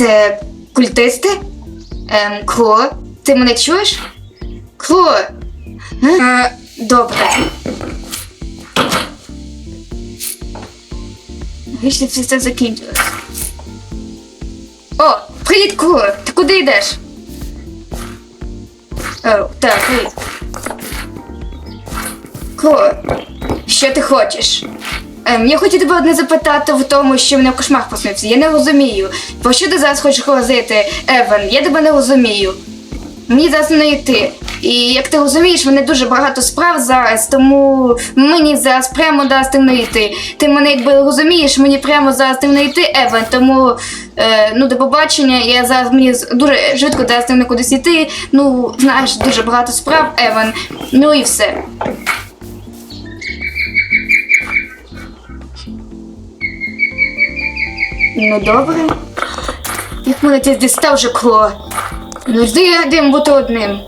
Це культисти? Ем, Кло, ти мене чуєш? Кло. Е, добре. Вийшли все це закінчилось. О, привіт, Кло! Ти куди йдеш? О, так, привіт. Кло, що ти хочеш? Ем, я хотів тебе одне запитати в тому, що мене в кошмар поснився. Я не розумію. Про що ти зараз хочеш говорити, Еван? Я тебе не розумію. Мені зараз не йти. І як ти розумієш, мене дуже багато справ зараз, тому мені зараз прямо зараз не йти. Ти мене якби розумієш, мені прямо зараз тим не йти, Еван, тому е, ну до побачення. Я зараз мені дуже швидко зараз не кудись йти. Ну, знаєш, дуже багато справ, Еван. Ну і все. Ну добре. Як мене ти дістав вже кло. Ну жди радим бути одним.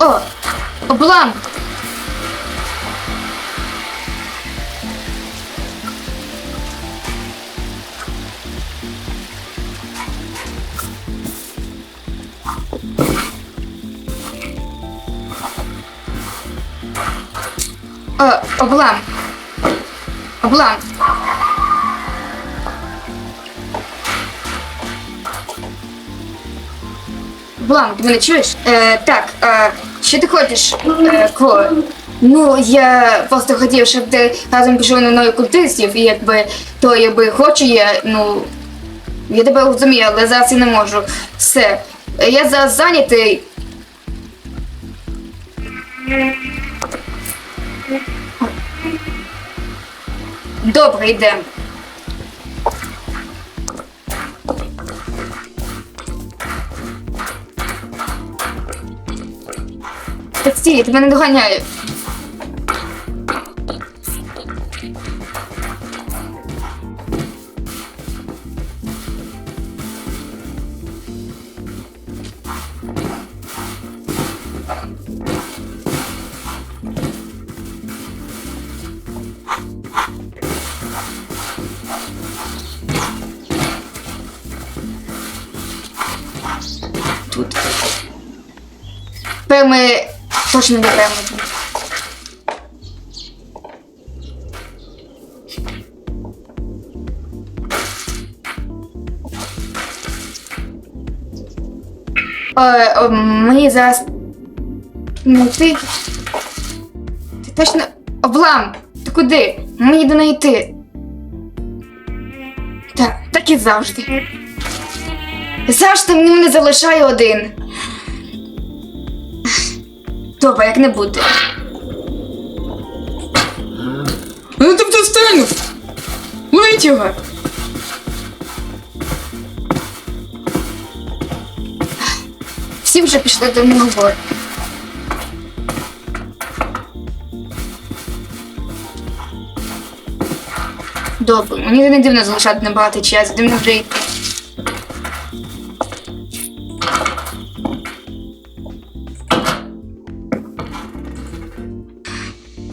О, облам! Облам. Облам. Облам, ти мене чуєш? Е, так, е, що ти хочеш, е, Кло? Ну, я просто хотів, щоб ти разом пішов на мною культистів, і якби то якби хочу я, ну. Я тебе розумію, але зараз я не можу. Все. Е, Я зараз зайнятий. Добре, йдемо. Стій, тебе не доганяю. Тут. Тепер ми точно доберемо. Е, о, мені зараз. Ну ти. Ти точно. Облам! Ти куди? Мені до неї йти. Так, так і завжди. Завжди мені не залишає один. Добре, як не буде. Ну тобто встану. Ловіть його. Всі вже пішли до мого. Добре, мені не дивно залишати набагато час, дивно вже йти.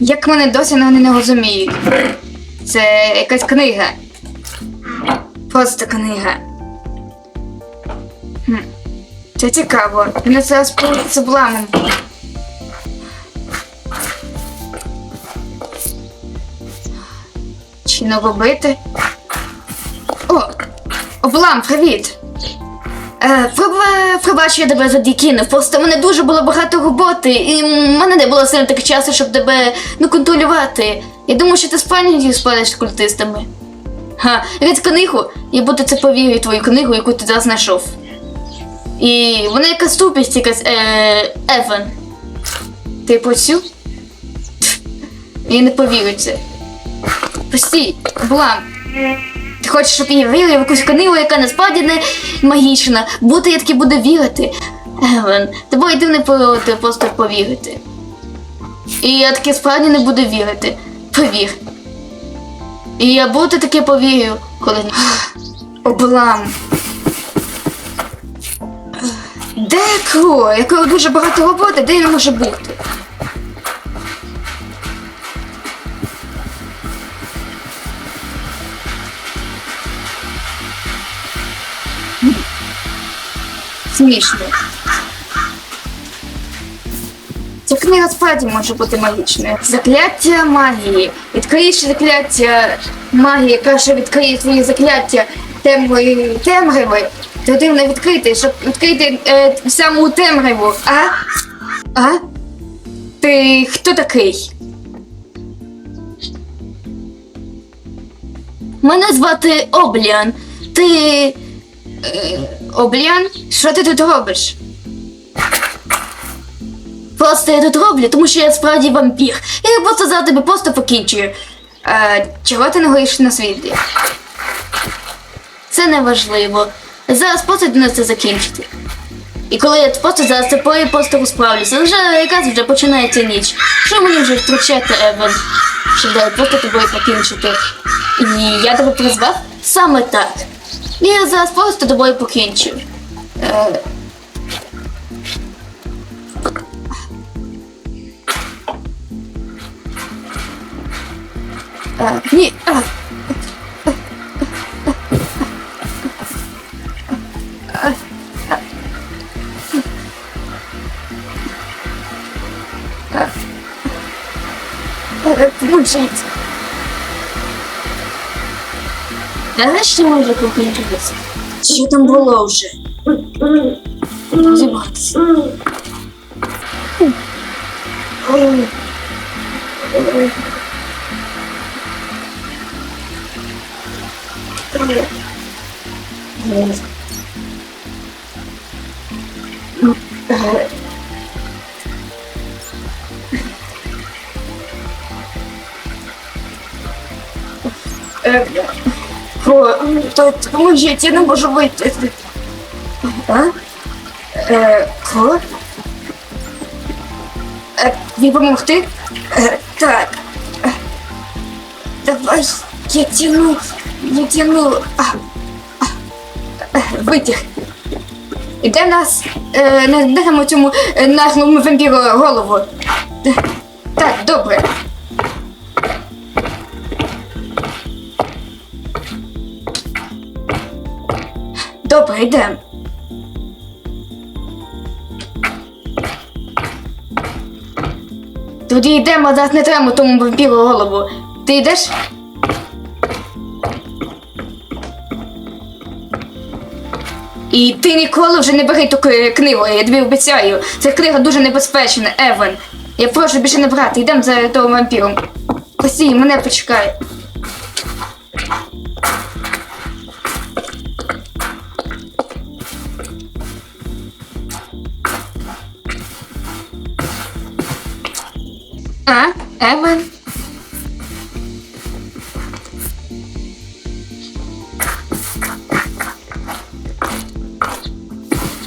Як мене досі вони не розуміють. Це якась книга. Просто книга. Це цікаво. Зараз поряд з обламом. Чи не робити? О! Облам, привіт! Е, проба- Пробач, я тебе задікінув. Просто в мене дуже було багато роботи, і в мене не було сильно так часу, щоб тебе ну, контролювати. Я думаю, що ти справді спалиш з культистами. Ха, від книгу, я буду це повірю твою книгу, яку ти зараз знайшов. І вона якась тупість, якась е, Еван. Ти по цю? Я не повірю це. Постій, Блам. Ти хочеш, щоб я вірив в якусь книгу, яка насправді не магічна. Бути я таки буду вірити. Еван, тобою йти не повірити, просто повірити. І я таки справді не буду вірити. Повір. І я буду таки повірю, коли. Облам. Де Кро? Якого дуже багато роботи, де він може бути? Смішно. Ця книга справді може бути магічною. Закляття магії. Відкриєш закляття магії, каже, відкриє твої закляття темрої темряви. Ти потрібно відкрити, щоб відкрити е, саму темряву. А? А? Ти хто такий? Мене звати Обліан. Ти. Е, Обліан? Що ти тут робиш? Просто я тут роблю, тому що я справді вампір. Я просто за тебе просто покінчую. Е, чого ти не гориш на світлі? Це не важливо. Зараз просто на це закінчити. І коли я просто зараз тобою просто розправлюся, вже якраз вже починається ніч. Що мені вже втручати, Еван? Щоб просто тобою покінчити. І я тебе призвав саме так. І я зараз просто тобою покінчу. Е, е, ні. е, е, Поможіть. Нарешті може покінчитися. Що там було вже? Розібратися. Ой. Поможіть, я не можу вийти. Е, Ко? Е, допомогти? Е, так. Давай, я тяну, я тяну. Витяг. Іде нас, е, не даємо цьому нахному вампіру голову. Так, добре. Добре, йдемо. Тоді йдемо, а зараз не треба тому вампіру голову. Ти йдеш? І ти ніколи вже не бери ту книгу, я тобі обіцяю. Ця книга дуже небезпечна, Еван. Я прошу більше не брати, йдемо за того вампіром. Постій, мене почекай. А, Еван?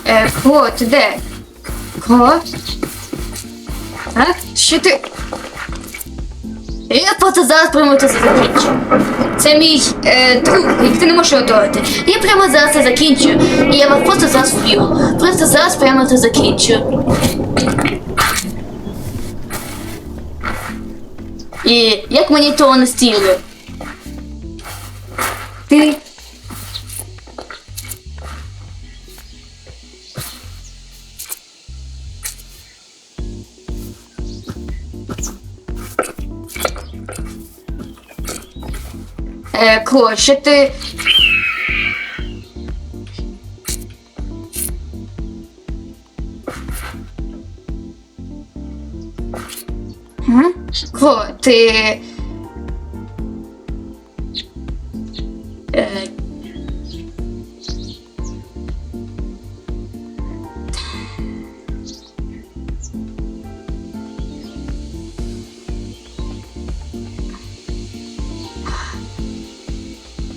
Е, Ко, ти де? Ко? А? Що ти? Я просто зараз прямо це закінчу. Це мій е, друг, і ти не можеш його трогати. Я прямо зараз це закінчу. І я вас просто зараз вб'ю. Просто зараз прямо це закінчу. І як мені того не стіли? Ти. Е, Кло, що ти. Кло, ти. Е,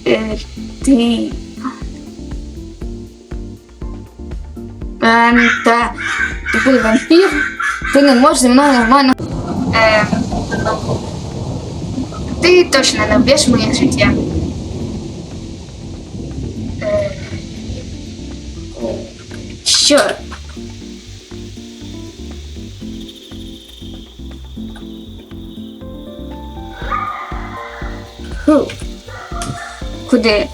Е, ти. Ем, не можеш зі нормально. Ем, Ти точно не вб'єш моє життя. Що? Ху. Куди?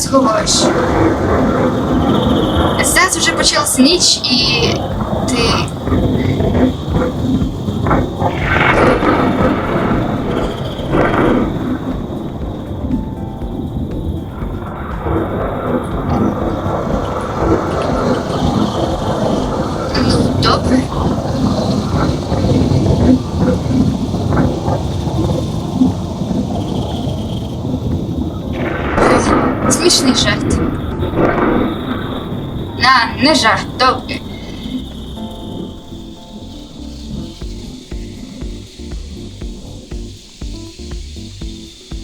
Зараз говориш? Зараз вже почалася ніч і ти. Ну, добре. Смішний жарт. На, не жарт, добре.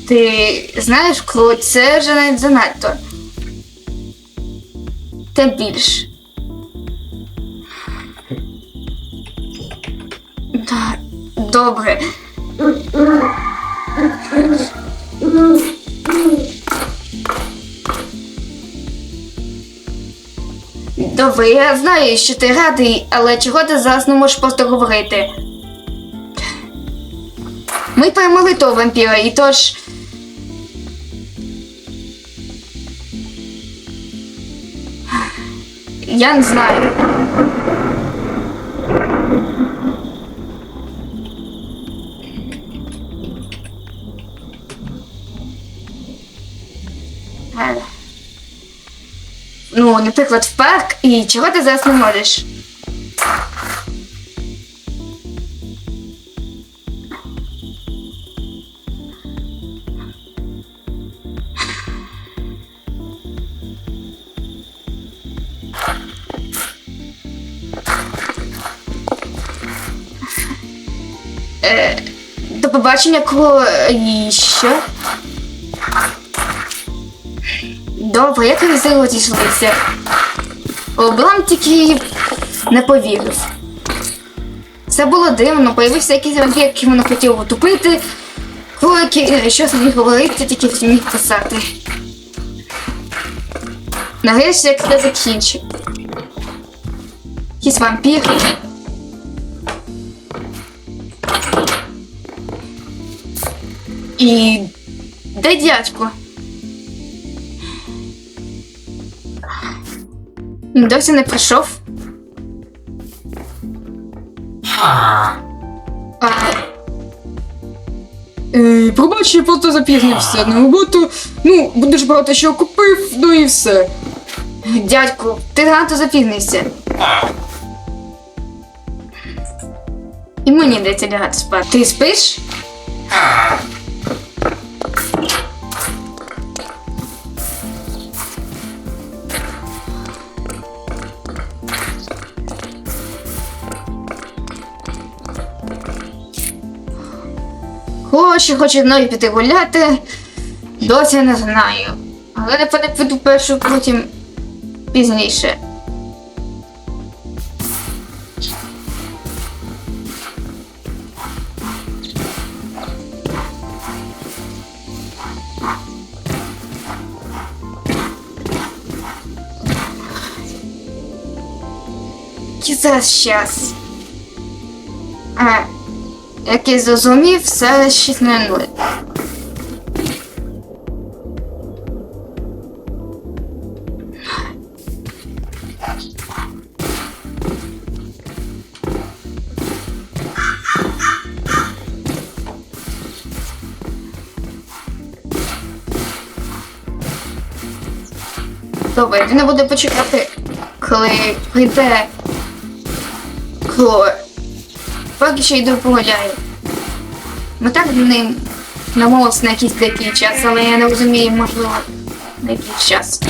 Ти знаєш, Клод, це вже навіть занадто. Та більш. Добре. Добре, я знаю, що ти радий, але чого ти зараз не можеш просто говорити? Ми перемогли того вампіра, і тож. Я не знаю. Ну, наприклад, в парк, і чого ти зараз не можеш? Е, до побачення, Кло... І що? Добре, ви знову зійшлися? Облам тільки не повірив. Це було дивно, появився якийсь вампір, який воно хотів утопити. Коли що зміг говорити, тільки зміг писати. Нарешті як це закінчив. Якийсь вампір. І де дядько? Досі не прийшов. Е, пробач, я просто запізнився на роботу. Ну, будеш багато що купив, ну і все. дядьку, ти рано запізнився. І мені йдеться лягати спати. Ти спиш? Хочу, хочу мною піти гуляти. Досі не знаю. Але напевне піду першу, потім пізніше. Який зараз час? А, як я зрозумів, зараз 6.00. Добре, він буде почекати, коли прийде Кло. Поки що йду погуляю. Ми так ним намовилися на якийсь деякий час, але я не розумію, можливо, на якийсь час.